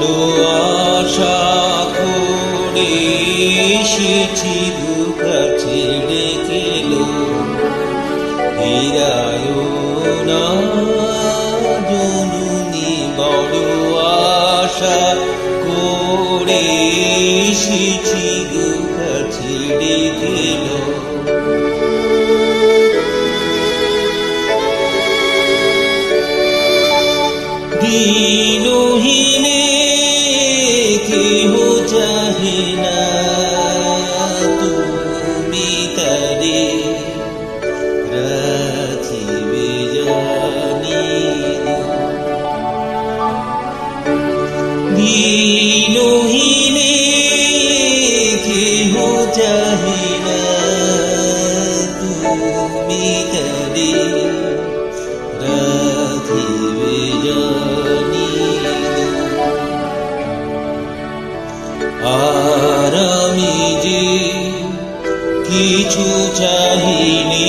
বড় আশা করে এসেছি দুঃখা ছেড়ে গেল হীরায় না জনুনি বড় আশা করে এসেছি দুঃখা ছেড়ে গেল দিনহীনে দিনহীনে কেহ চাহে না তুমি তারে রাখিবে জানি আর আমি যে কিছু চাহিনি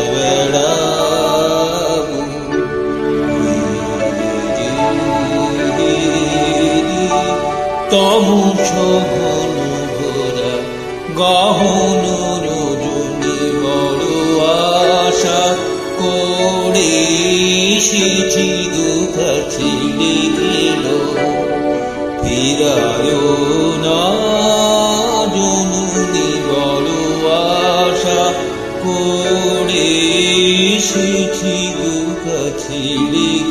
তবু শোভন ভরা গহন রজনী বড় আশা করে এসেছি দুঃখ ছেড়ে গেল ফিরায় না জননী বড় আশা করে এসেছি দুঃখ ছেড়ে